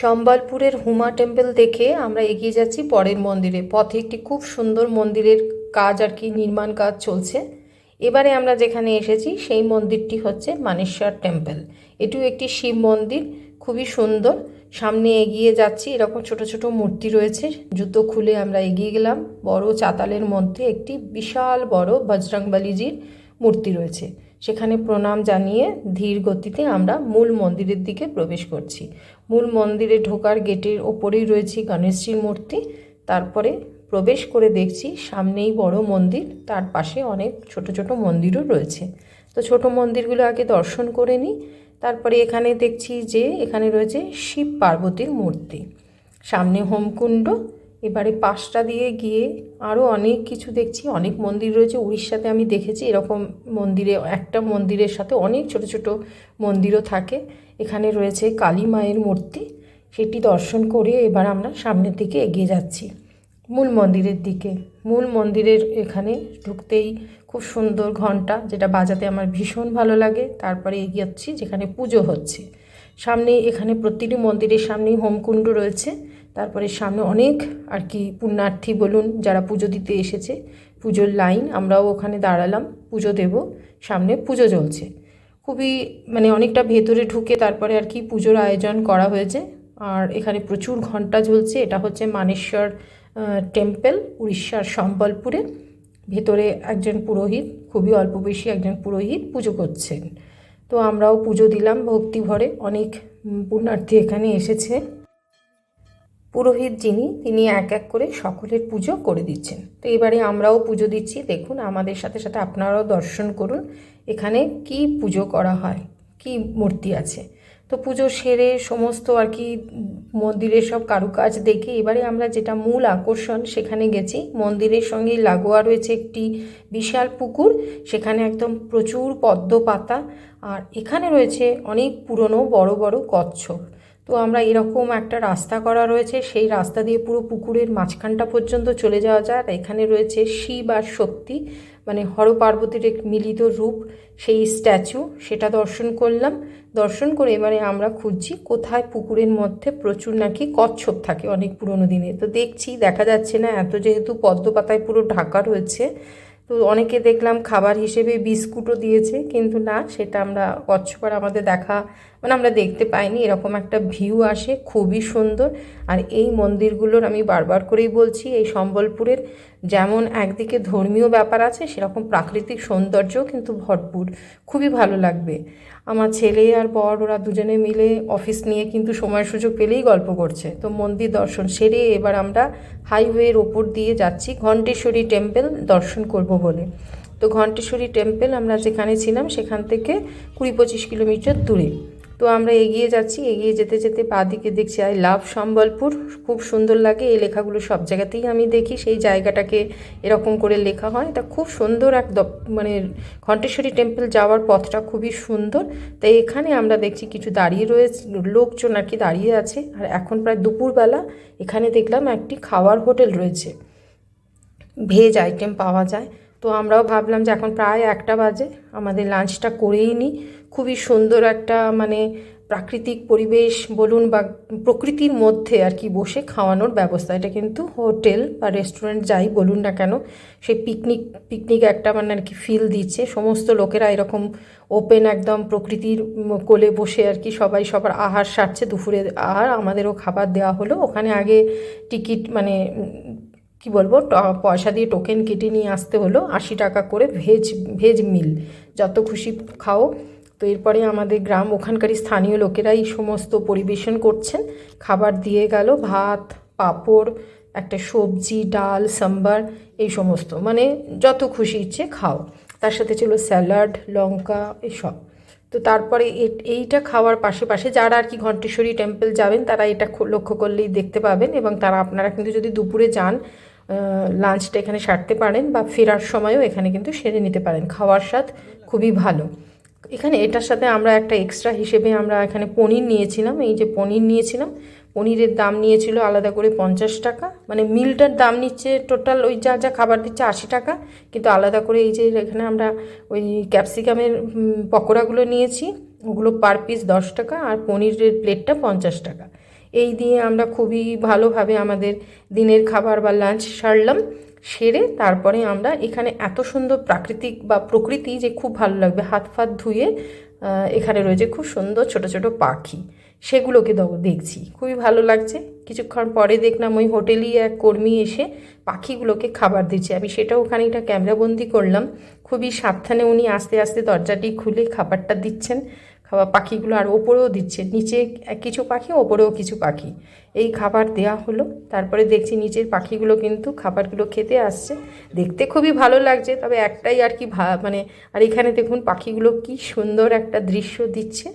সম্বলপুরের হুমা temple দেখে আমরা এগিয়ে যাচ্ছি পরের মন্দিরে। পথে একটি খুব সুন্দর মন্দিরের কাজ আর কি নির্মাণ কাজ চলছে। এবারে আমরা যেখানে এসেছি, সেই মন্দিরটি হচ্ছে মানেশ্বর টেম্পল। এটিও একটি শিব মন্দির, খুবই সুন্দর। সামনে এগিয়ে যাচ্ছি, এরকম ছোট ছোট মূর্তি রয়েছে। জুতো খুলে আমরা এগিয়ে গেলাম। বড় চাতালের মধ্যে একটি বিশাল বড় বজরংবলীজির মূর্তি রয়েছে। সেখানে প্রণাম জানিয়ে ধীর গতিতে আমরা মূল মন্দিরের দিকে প্রবেশ করছি। মূল মন্দিরে ঢোকার গেটের ওপরেই রয়েছে গণেশজির মূর্তি। তারপরে প্রবেশ করে দেখছি সামনেই বড় মন্দির, তার পাশে অনেক ছোট ছোট মন্দিরও রয়েছে। তো ছোট মন্দিরগুলো আগে দর্শন করে নিই। তারপরে এখানে দেখছি যে এখানে রয়েছে শিব পার্বতীর মূর্তি। সামনে হোমকুণ্ড এবারে পাশটা দিয়ে গিয়ে আরও অনেক কিছু দেখছি, অনেক মন্দির রয়েছে, উড়িষ্যাতে আমি দেখেছি এরকম মন্দিরে, একটা মন্দিরের সাথে অনেক ছোট ছোট মন্দিরও থাকে। এখানে রয়েছে কালী মায়ের মূর্তি, সেটি দর্শন করে এবার আমরা সামনের দিকে এগিয়ে যাচ্ছি। মূল মন্দিরের দিকে, মূল মন্দিরের এখানে ঢুকতেই খুব সুন্দর ঘণ্টা, যেটা বাজাতে আমার ভীষণ ভালো লাগে। তারপরে এগিয়ে যাচ্ছি, যেখানে পুজো হচ্ছে। সামনে এখানে প্রতিটি মন্দিরের সামনেই হোমকুণ্ড রয়েছে। তারপরে সামনে অনেক আর কি পুণ্যার্থী বলুন যারা পুজো দিতে এসেছে, পুজোর লাইন, আমরাও ওখানে দাঁড়ালাম, পুজো দেব, সামনে পুজো চলছে। খুবই মানে অনেকটা ভেতরে ঢুকে তারপরে আর কি পুজোর আয়োজন করা হয়েছে। আর এখানে প্রচুর ঘণ্টা ঝুলছে এটা হচ্ছে মানেশ্বর টেম্পল উড়িষ্যার সম্বলপুরে। ভেতরে একজন পুরোহিত, খুবই অল্প বেশি একজন পুরোহিত পুজো করছেন। তো আমরাও পুজো দিলাম ভক্তি ভরে, অনেক পুণ্যার্থী এখানে এসেছে। পুরোহিত যিনি, তিনি এক এক করে সকলের পুজো করে দিচ্ছেন। তো এবারে আমরাও পুজো দিচ্ছি। দেখুন, আমাদের সাথে সাথে আপনারাও দর্শন করুন, এখানে কি পুজো করা হয়, কি মূর্তি আছে। তো পুজো সেরে সমস্ত আর কি মন্দিরের সব কারুকাজ দেখে এবারে আমরা যেটা মূল আকর্ষণ, সেখানে গেছি। মন্দিরের সঙ্গে লাগোয়া রয়েছে একটি বিশাল পুকুর, সেখানে একদম প্রচুর পদ্ম পাতা আর এখানে রয়েছে অনেক পুরনো বড় বড় কচ্ছপ। তো আমরা এরকম একটা রাস্তা করা রয়েছে, সেই রাস্তা দিয়ে পুরো পুকুরের মাঝখানটা পর্যন্ত চলে যাওয়া যায় আর এখানে রয়েছে শিব আর শক্তি মানে হর পার্বতীর এক মিলিত রূপ, সেই স্ট্যাচু, সেটা দর্শন করলাম। দর্শন করে এবারে আমরা খুঁজছি কোথায় পুকুরের মধ্যে প্রচুর নাকি কচ্ছপ থাকে অনেক পুরনো দিনে। তো দেখছি, দেখা যাচ্ছে না, এত যেহেতু পদ্ম পাতায় পুরো ঢাকা রয়েছে, তো অনেকে দেখলাম খাবার হিসেবে বিস্কুটও দিয়েছে, কিন্তু না, সেটা আমরা কচ্ছপার আমাদের দেখা মানে আমরা দেখতে পাইনি, এরকম একটা ভিউ আসে, খুবই সুন্দর। আর এই মন্দিরগুলোর আমি বারবার করেই বলছি, এই সম্বলপুরের যেমন একদিকে ধর্মীয় ব্যাপার আছে, সেরকম প্রাকৃতিক সৌন্দর্যও কিন্তু ভরপুর, খুবই ভালো লাগবে। আমার ছেলে আর বর, ওরা দুজনে মিলে অফিস নিয়ে কিন্তু সময় সুযোগ পেলেই গল্প করছে। তো মন্দির দর্শন সেরে এবার আমরা হাইওয়ের ওপর দিয়ে যাচ্ছি ঘণ্টেশ্বরী টেম্পল দর্শন করব বলে। তো ঘণ্টেশ্বরী টেম্পল আমরা যেখানে ছিলাম, সেখান থেকে কুড়ি পঁচিশ কিলোমিটার দূরে। তো আমরা এগিয়ে যাচ্ছি, এগিয়ে যেতে যেতে বাদিকে দেখছি, আই লাভ সম্বলপুর। খুব সুন্দর লাগে, এই লেখাগুলো সব জায়গাতেই আমি দেখি, সেই জায়গাটাকে এরকম করে লেখা হয়। এটা খুব সুন্দর এক মানে ঘণ্টেশ্বরী টেম্পল যাওয়ার পথটা খুবই সুন্দর। তাই এখানে আমরা দেখছি কিছু দাঁড়িয়ে রয়েছে, লোকজন আর কি দাঁড়িয়ে আছে। আর এখন প্রায় দুপুরবেলা, এখানে দেখলাম একটি খাওয়ার হোটেল রয়েছে। ভেজ আইটেম পাওয়া যায়। তো আমরাও ভাবলাম যে এখন প্রায় একটা বাজে, আমাদের লাঞ্চটা করেই নিই। খুবই সুন্দর একটা মানে প্রাকৃতিক পরিবেশ বলুন বা প্রকৃতির মধ্যে আর কি বসে খাওয়ানোর ব্যবস্থা। এটা কিন্তু হোটেল বা রেস্টুরেন্ট যাই বলুন না কেন সেই পিকনিক পিকনিক একটা মানে আর কি ফিল দিচ্ছে। সমস্ত লোকেরা এরকম ওপেন একদম প্রকৃতির কোলে বসে আর কি সবাই সবার আহার সারছে দুপুরে। আহার আমাদেরও খাবার দেওয়া হলো। ওখানে আগে টিকিট মানে কি বলব পয়সা দিয়ে টোকেন কেটে নিয়ে আসতে হলো, আশি টাকা করে ভেজ ভেজ মিল যত খুশি খাও। তো এরপরে আমাদের গ্রাম ওখানকারই স্থানীয় লোকেরাই সমস্ত পরিবেশন করছেন। খাবার দিয়ে গেল, ভাত, পাঁপড়, একটা সবজি, ডাল, সাম্বার, এই সমস্ত। মানে যত খুশি ইচ্ছে খাও। তার সাথে ছিল স্যালাড, লঙ্কা, এসব। তো তারপরে এইটা খাওয়ার পাশে পাশে যারা আর কি ঘণ্টেশ্বরী টেম্পল যাবেন, তারা এটা লক্ষ্য করলেই দেখতে পাবেন এবং তারা, আপনারা কিন্তু যদি দুপুরে যান লাঞ্চটা এখানে সারতে পারেন বা ফেরার সময়ও এখানে কিন্তু সেরে নিতে পারেন। খাওয়ার স্বাদ খুবই ভালো। এখানে এটার সাথে আমরা একটা এক্সট্রা হিসেবে আমরা এখানে পনির নিয়েছিলাম। এই যে পনির নিয়েছিলাম, পনিরের দাম নিয়েছিল আলাদা করে পঞ্চাশ টাকা। মানে মিলটার দাম নিচ্ছে টোটাল ওই যা যা খাবার দিচ্ছে আশি টাকা। কিন্তু আলাদা করে এই যে এখানে আমরা ওই ক্যাপসিকামের পকোড়াগুলো নিয়েছি। ওগুলো পার পিস দশ টাকা আর পনিরের প্লেটটা পঞ্চাশ টাকা। এই দিয়ে আমরা খুবই ভালোভাবে আমাদের দিনের খাবার বা লাঞ্চ সারলাম, সেরে তারপরে আমরা এখানে এত সুন্দর প্রাকৃতিক বা প্রকৃতি যে খুব ভালো লাগবে। হাত ফাত ধুয়ে এখানে রয়েছে খুব সুন্দর ছোট ছোট পাখি, সেগুলোকে দেখছি। খুবই ভালো লাগছে। কিছুক্ষণ পরে দেখলাম ওই হোটেলই এক কর্মী এসে পাখিগুলোকে খাবার দিচ্ছে। আমি সেটাও ওখানে একটা ক্যামেরাবন্দি করলাম। খুবই সাবধানে উনি আস্তে আস্তে দরজাটি খুলে খাবারটা দিচ্ছেন। পাখিগুলো আর ওপরেও দিচ্ছে, নিচে কিছু পাখি, ওপরেও কিছু পাখি। এই খাবার দেয়া হলো, তারপরে দেখছি নিচের পাখিগুলো কিন্তু খাবারগুলো খেতে আসছে। দেখতে খুবই ভালো লাগছে, তবে একটাই আর কি মানে আর এখানে দেখুন পাখিগুলো কি সুন্দর একটা দৃশ্য দিচ্ছে।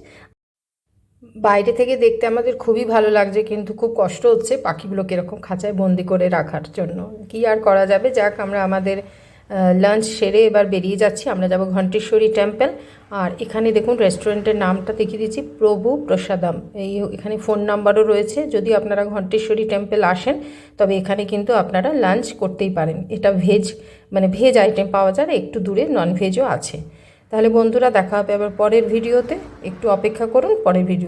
বাইরে থেকে দেখতে আমাদের খুবই ভালো লাগছে, কিন্তু খুব কষ্ট হচ্ছে পাখিগুলোকে এরকম খাঁচায় বন্দি করে রাখার জন্য। কি আর করা যাবে? যাক, আমরা আমাদের লাঞ্চ সেরে এবার বেরিয়ে যাচ্ছি। আমরা যাব ঘণ্টেশ্বরী টেম্পল আর এখানে দেখুন রেস্টুরেন্টের নামটা দেখিয়ে দিচ্ছি, প্রভু প্রসাদম। এই এখানে ফোন নাম্বারও রয়েছে। যদি আপনারা ঘণ্টেশ্বরী টেম্পল আসেন, তবে এখানে কিন্তু আপনারা লাঞ্চ করতেই পারেন। এটা ভেজ মানে ভেজ আইটেম পাওয়া যায়, একটু দূরে নন ভেজও আছে। তাহলে বন্ধুরা দেখা হবে আবার পরের ভিডিওতে একটু অপেক্ষা করুন, পরের ভিডিও